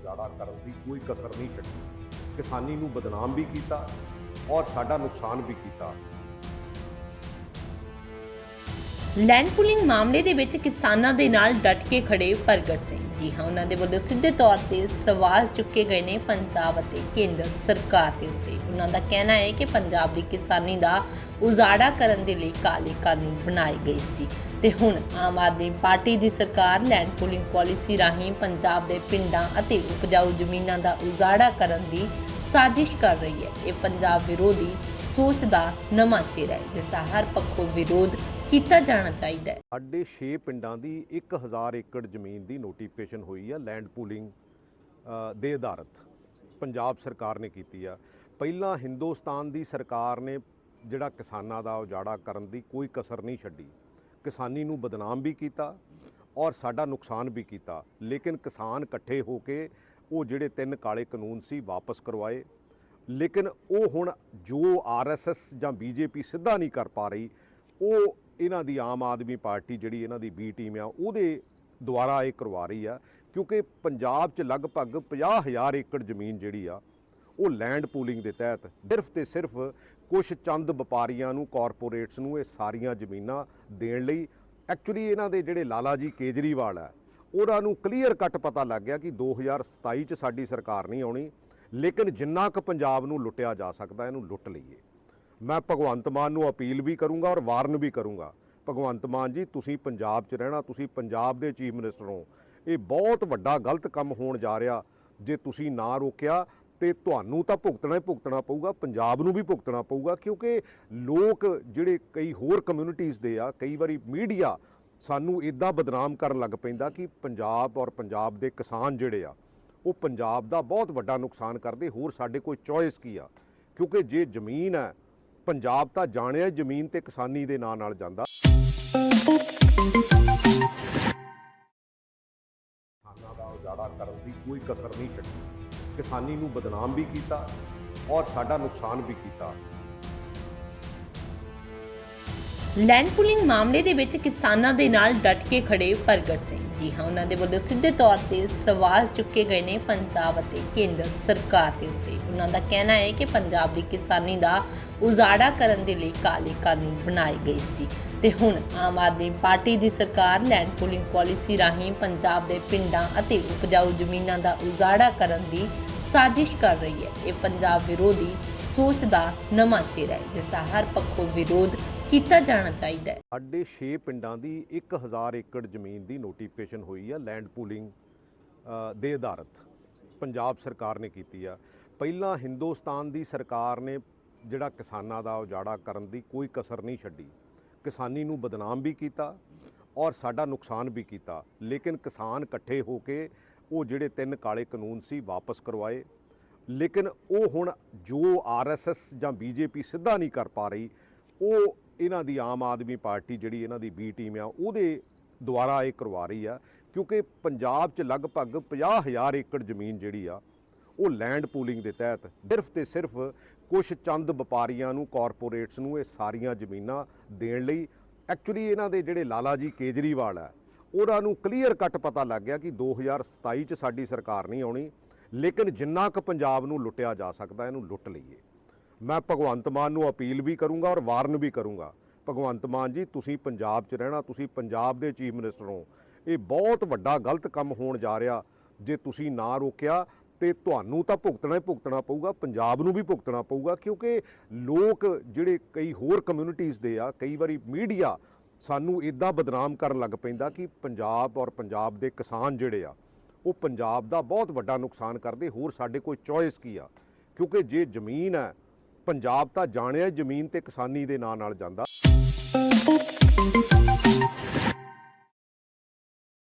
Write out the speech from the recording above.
ਉਜਾੜਾ ਕਰਨ ਦੀ ਕੋਈ ਕਸਰ ਨਹੀਂ ਛੱਡੀ। ਕਿਸਾਨੀ ਨੂੰ ਬਦਨਾਮ ਵੀ ਕੀਤਾ ਔਰ ਸਾਡਾ ਨੁਕਸਾਨ ਵੀ ਕੀਤਾ। ਲੈਂਡ ਪੁਲਿੰਗ ਮਾਮਲੇ ਦੇ ਵਿੱਚ ਕਿਸਾਨਾਂ ਦੇ ਨਾਲ ਡਟ ਕੇ ਖੜੇ ਪ੍ਰਗਟ ਸਿੰਘ। ਜੀ ਹਾਂ, ਉਹਨਾਂ ਦੇ ਵੱਲੋਂ ਸਿੱਧੇ ਤੌਰ ਤੇ ਸਵਾਲ ਚੁੱਕੇ ਗਏ ਨੇ ਪੰਜਾਬ ਅਤੇ ਕੇਂਦਰ ਸਰਕਾਰ ਦੇ ਉੱਤੇ। ਉਹਨਾਂ ਦਾ ਕਹਿਣਾ ਹੈ ਕਿ ਪੰਜਾਬ ਦੀ ਕਿਸਾਨੀ ਦਾ ਉਜਾੜਾ ਕਰਨ ਦੇ ਲਈ ਕਾਲੇ ਕਾਨੂੰਨ ਬਣਾਏ ਗਏ ਸੀ। ਤੇ ਹੁਣ ਆਮ ਆਦਮੀ ਪਾਰਟੀ ਦੀ ਸਰਕਾਰ ਲੈਂਡ ਪੁਲਿੰਗ ਪਾਲਿਸੀ ਰਾਹੀਂ ਪੰਜਾਬ ਦੇ ਪਿੰਡਾਂ ਅਤੇ ਉਪਜਾਊ ਜ਼ਮੀਨਾਂ ਦਾ ਉਜਾੜਾ ਕਰਨ ਦੀ ਸਾਜ਼ਿਸ਼ ਕਰ ਰਹੀ ਹੈ। ਇਹ ਪੰਜਾਬ ਵਿਰੋਧੀ ਸੋਚ ਦਾ ਨਵਾਂ ਚਿਹਰਾ ਹੈ, ਜਿਸ ਦਾ ਹਰ ਪੱਖੋਂ ਵਿਰੋਧ ਕੀਤਾ ਜਾਣਾ ਚਾਹੀਦਾ ਹੈ। ਸਾਡੇ 6 ਪਿੰਡਾਂ ਦੀ 1000 ਏਕੜ ਜ਼ਮੀਨ ਦੀ ਨੋਟੀਫਿਕੇਸ਼ਨ ਹੋਈ ਆ ਲੈਂਡ ਪੂਲਿੰਗ ਦੇ ਆਧਾਰਤ। ਪੰਜਾਬ ਸਰਕਾਰ ਨੇ ਕੀਤੀ ਆ। ਪਹਿਲਾਂ ਹਿੰਦੁਸਤਾਨ ਦੀ ਸਰਕਾਰ ਨੇ ਜਿਹੜਾ ਕਿਸਾਨਾਂ ਦਾ ਉਜਾੜਾ ਕਰਨ ਦੀ ਕੋਈ ਕਸਰ ਨਹੀਂ ਛੱਡੀ। ਕਿਸਾਨੀ ਨੂੰ ਬਦਨਾਮ ਵੀ ਕੀਤਾ ਔਰ ਸਾਡਾ ਨੁਕਸਾਨ ਵੀ ਕੀਤਾ। ਲੇਕਿਨ ਕਿਸਾਨ ਇਕੱਠੇ ਹੋ ਕੇ ਉਹ ਜਿਹੜੇ ਤਿੰਨ ਕਾਲੇ ਕਾਨੂੰਨ ਸੀ ਵਾਪਸ ਕਰਵਾਏ। ਲੇਕਿਨ ਉਹ ਹੁਣ ਜੋ ਆਰਐਸਐਸ ਜਾਂ ਬੀਜੇਪੀ ਸਿੱਧਾ ਨਹੀਂ ਕਰ ਪਾ ਰਹੀ, ਉਹ ਇਹਨਾਂ ਦੀ ਆਮ ਆਦਮੀ ਪਾਰਟੀ ਜਿਹੜੀ ਇਹਨਾਂ ਦੀ ਬੀ ਟੀਮ ਆ, ਉਹਦੇ ਦੁਆਰਾ ਇਹ ਕਰਵਾ ਰਹੀ ਆ, ਕਿਉਂਕਿ ਪੰਜਾਬ 'ਚ ਲਗਭਗ 50000 ਏਕੜ ਜ਼ਮੀਨ ਜਿਹੜੀ ਆ, ਉਹ ਲੈਂਡ ਪੂਲਿੰਗ ਦੇ ਤਹਿਤ ਸਿਰਫ ਤੇ ਸਿਰਫ ਕੁਝ ਚੰਦ ਵਪਾਰੀਆਂ ਨੂੰ ਕਾਰਪੋਰੇਟਸ ਨੂੰ ਇਹ ਸਾਰੀਆਂ ਜ਼ਮੀਨਾਂ ਦੇਣ ਲਈ ਐਕਚੁਅਲੀ ਇਹਨਾਂ ਦੇ ਜਿਹੜੇ ਲਾਲਾ ਜੀ ਕੇਜਰੀਵਾਲ ਆ ਉਹਨਾਂ ਨੂੰ ਕਲੀਅਰ ਕੱਟ ਪਤਾ ਲੱਗ ਗਿਆ ਕਿ 2027 ਚ ਸਾਡੀ ਸਰਕਾਰ ਨਹੀਂ ਆਉਣੀ, ਲੇਕਿਨ ਜਿੰਨਾ ਕੁ ਪੰਜਾਬ ਨੂੰ ਲੁੱਟਿਆ ਜਾ ਸਕਦਾ, ਇਹਨੂੰ ਲੁੱਟ ਲਈਏ। ਮੈਂ ਭਗਵੰਤ ਮਾਨ ਨੂੰ ਅਪੀਲ ਵੀ ਕਰੂੰਗਾ ਔਰ ਵਾਰਨ ਵੀ ਕਰੂੰਗਾ। ਭਗਵੰਤ ਮਾਨ ਜੀ, ਤੁਸੀਂ ਪੰਜਾਬ 'ਚ ਰਹਿਣਾ, ਤੁਸੀਂ ਪੰਜਾਬ ਦੇ ਚੀਫ ਮਿਨਿਸਟਰ ਹੋ। ਇਹ ਬਹੁਤ ਵੱਡਾ ਗਲਤ ਕੰਮ ਹੋਣ ਜਾ ਰਿਹਾ। ਜੇ ਤੁਸੀਂ ਨਾ ਰੋਕਿਆ, ਤੇ ਤੁਹਾਨੂੰ ਤਾਂ ਭੁਗਤਣਾ ਹੀ ਭੁਗਤਣਾ ਪਊਗਾ, ਪੰਜਾਬ ਨੂੰ ਵੀ ਭੁਗਤਣਾ ਪਊਗਾ, ਕਿਉਂਕਿ ਲੋਕ ਜਿਹੜੇ ਕਈ ਹੋਰ ਕਮਿਊਨਿਟੀਜ਼ ਦੇ ਆ, ਕਈ ਵਾਰੀ ਮੀਡੀਆ ਸਾਨੂੰ ਇਦਾਂ ਬਦਨਾਮ ਕਰਨ ਲੱਗ ਪੈਂਦਾ ਕਿ ਪੰਜਾਬ ਔਰ ਪੰਜਾਬ ਦੇ ਕਿਸਾਨ ਜਿਹੜੇ ਆ, ਉਹ ਪੰਜਾਬ ਦਾ ਬਹੁਤ ਵੱਡਾ ਨੁਕਸਾਨ ਕਰਦੇ, ਹੋਰ ਸਾਡੇ ਕੋਈ ਚੋਇਸ ਕੀ ਆ? ਕਿਉਂਕਿ ਜੇ ਜ਼ਮੀਨ ਹੈ ਪੰਜਾਬ ਤਾਂ ਜਾਣਿਆ ਹੀ ਜ਼ਮੀਨ ਤੇ ਕਿਸਾਨੀ ਦੇ ਨਾਂ ਨਾਲ ਜਾਂਦਾ। ਕਿਸਾਨਾਂ ਦਾ ਉਜਾੜਾ ਕਰਨ ਦੀ ਕੋਈ ਕਸਰ ਨਹੀਂ ਛੱਡੀ। ਕਿਸਾਨੀ ਨੂੰ ਬਦਨਾਮ ਵੀ ਕੀਤਾ ਔਰ ਸਾਡਾ ਨੁਕਸਾਨ ਵੀ ਕੀਤਾ। ਲੈਂਡ ਪੁਲਿੰਗ ਮਾਮਲੇ ਦੇ ਵਿੱਚ ਕਿਸਾਨਾਂ ਦੇ ਨਾਲ ਡਟ ਕੇ ਖੜੇ ਪ੍ਰਗਟ ਸਿੰਘ। ਜੀ ਹਾਂ, ਉਹਨਾਂ ਦੇ ਵੱਲੋਂ ਸਿੱਧੇ ਤੌਰ ਤੇ ਸਵਾਲ ਚੁੱਕੇ ਗਏ ਨੇ ਪੰਜਾਬ ਅਤੇ ਕੇਂਦਰ ਸਰਕਾਰ ਦੇ ਉੱਤੇ। ਉਹਨਾਂ ਦਾ ਕਹਿਣਾ ਹੈ ਕਿ ਪੰਜਾਬ ਦੀ ਕਿਸਾਨੀ ਦਾ ਉਜਾੜਾ ਕਰਨ ਦੇ ਲਈ ਕਾਲੇ ਕਾਨੂੰਨ ਬਣਾਏ ਗਏ ਸੀ। ਤੇ ਹੁਣ ਆਮ ਆਦਮੀ ਪਾਰਟੀ ਦੀ ਸਰਕਾਰ ਲੈਂਡ ਪੁਲਿੰਗ ਪਾਲਿਸੀ ਰਾਹੀਂ ਪੰਜਾਬ ਦੇ ਪਿੰਡਾਂ ਅਤੇ ਉਪਜਾਊ ਜ਼ਮੀਨਾਂ ਦਾ ਉਜਾੜਾ ਕਰਨ ਦੀ ਸਾਜ਼ਿਸ਼ ਕਰ ਰਹੀ ਹੈ। ਇਹ ਪੰਜਾਬ ਵਿਰੋਧੀ ਸੋਚ ਦਾ ਨਵਾਂ ਚਿਹਰਾ ਹੈ, ਜਿਸ ਦਾ ਹਰ ਪੱਖੋਂ ਵਿਰੋਧ ਕੀਤਾ ਜਾਣਾ ਚਾਹੀਦਾ ਹੈ। ਸਾਡੇ 6 ਪਿੰਡਾਂ ਦੀ 1000 ਏਕੜ ਜ਼ਮੀਨ ਦੀ ਨੋਟੀਫਿਕੇਸ਼ਨ ਹੋਈ ਆ ਲੈਂਡ ਪੂਲਿੰਗ ਦੇ ਆਧਾਰਤ। ਪੰਜਾਬ ਸਰਕਾਰ ਨੇ ਕੀਤੀ ਆ। ਪਹਿਲਾਂ ਹਿੰਦੁਸਤਾਨ ਦੀ ਸਰਕਾਰ ਨੇ ਜਿਹੜਾ ਕਿਸਾਨਾਂ ਦਾ ਉਜਾੜਾ ਕਰਨ ਦੀ ਕੋਈ ਕਸਰ ਨਹੀਂ ਛੱਡੀ। ਕਿਸਾਨੀ ਨੂੰ ਬਦਨਾਮ ਵੀ ਕੀਤਾ ਔਰ ਸਾਡਾ ਨੁਕਸਾਨ ਵੀ ਕੀਤਾ। ਲੇਕਿਨ ਕਿਸਾਨ ਇਕੱਠੇ ਹੋ ਕੇ ਉਹ ਜਿਹੜੇ ਤਿੰਨ ਕਾਲੇ ਕਾਨੂੰਨ ਸੀ ਵਾਪਸ ਕਰਵਾਏ। ਲੇਕਿਨ ਉਹ ਹੁਣ ਜੋ ਆਰਐਸਐਸ ਜਾਂ ਬੀਜੇਪੀ ਸਿੱਧਾ ਨਹੀਂ ਕਰ ਪਾ ਰਹੀ, ਉਹ ਇਹਨਾਂ ਦੀ ਆਮ ਆਦਮੀ ਪਾਰਟੀ ਜਿਹੜੀ ਇਹਨਾਂ ਦੀ ਬੀ ਟੀਮ ਆ, ਉਹਦੇ ਦੁਆਰਾ ਇਹ ਕਰਵਾ ਰਹੀ ਆ, ਕਿਉਂਕਿ ਪੰਜਾਬ 'ਚ ਲਗਭਗ 50000 ਏਕੜ ਜ਼ਮੀਨ ਜਿਹੜੀ ਆ, ਉਹ ਲੈਂਡ ਪੂਲਿੰਗ ਦੇ ਤਹਿਤ ਸਿਰਫ ਤੇ ਸਿਰਫ ਕੁਝ ਚੰਦ ਵਪਾਰੀਆਂ ਨੂੰ ਕਾਰਪੋਰੇਟਸ ਨੂੰ ਇਹ ਸਾਰੀਆਂ ਜ਼ਮੀਨਾਂ ਦੇਣ ਲਈ ਐਕਚੁਅਲੀ ਇਹਨਾਂ ਦੇ ਜਿਹੜੇ ਲਾਲਾ ਜੀ ਕੇਜਰੀਵਾਲ ਆ ਉਹਨਾਂ ਨੂੰ ਕਲੀਅਰ ਕੱਟ ਪਤਾ ਲੱਗ ਗਿਆ ਕਿ 2027 ਚ ਸਾਡੀ ਸਰਕਾਰ ਨਹੀਂ ਆਉਣੀ, ਲੇਕਿਨ ਜਿੰਨਾ ਕੁ ਪੰਜਾਬ ਨੂੰ ਲੁੱਟਿਆ ਜਾ ਸਕਦਾ, ਇਹਨੂੰ ਲੁੱਟ ਲਈਏ। ਮੈਂ ਭਗਵੰਤ ਮਾਨ ਨੂੰ ਅਪੀਲ ਵੀ ਕਰੂੰਗਾ ਔਰ ਵਾਰਨ ਵੀ ਕਰੂੰਗਾ। ਭਗਵੰਤ ਮਾਨ ਜੀ, ਤੁਸੀਂ ਪੰਜਾਬ 'ਚ ਰਹਿਣਾ, ਤੁਸੀਂ ਪੰਜਾਬ ਦੇ ਚੀਫ ਮਿਨਿਸਟਰ ਹੋ। ਇਹ ਬਹੁਤ ਵੱਡਾ ਗਲਤ ਕੰਮ ਹੋਣ ਜਾ ਰਿਹਾ। ਜੇ ਤੁਸੀਂ ਨਾ ਰੋਕਿਆ, ਤੇ ਤੁਹਾਨੂੰ ਤਾਂ ਭੁਗਤਣਾ ਹੀ ਭੁਗਤਣਾ ਪਊਗਾ, ਪੰਜਾਬ ਨੂੰ ਵੀ ਭੁਗਤਣਾ ਪਊਗਾ, ਕਿਉਂਕਿ ਲੋਕ ਜਿਹੜੇ ਕਈ ਹੋਰ ਕਮਿਊਨਿਟੀਜ਼ ਦੇ ਆ, ਕਈ ਵਾਰੀ ਮੀਡੀਆ ਸਾਨੂੰ ਇਦਾਂ ਬਦਨਾਮ ਕਰਨ ਲੱਗ ਪੈਂਦਾ ਕਿ ਪੰਜਾਬ ਔਰ ਪੰਜਾਬ ਦੇ ਕਿਸਾਨ ਜਿਹੜੇ ਆ, ਉਹ ਪੰਜਾਬ ਦਾ ਬਹੁਤ ਵੱਡਾ ਨੁਕਸਾਨ ਕਰਦੇ, ਹੋਰ ਸਾਡੇ ਕੋਈ ਚੋਇਸ ਕੀ ਆ? ਕਿਉਂਕਿ ਜੇ ਜ਼ਮੀਨ ਹੈ ਪੰਜਾਬ ਤਾਂ ਜਾਣਿਆ ਹੀ ਜ਼ਮੀਨ ਤੇ ਕਿਸਾਨੀ ਦੇ ਨਾਂ ਨਾਲ ਜਾਂਦਾ।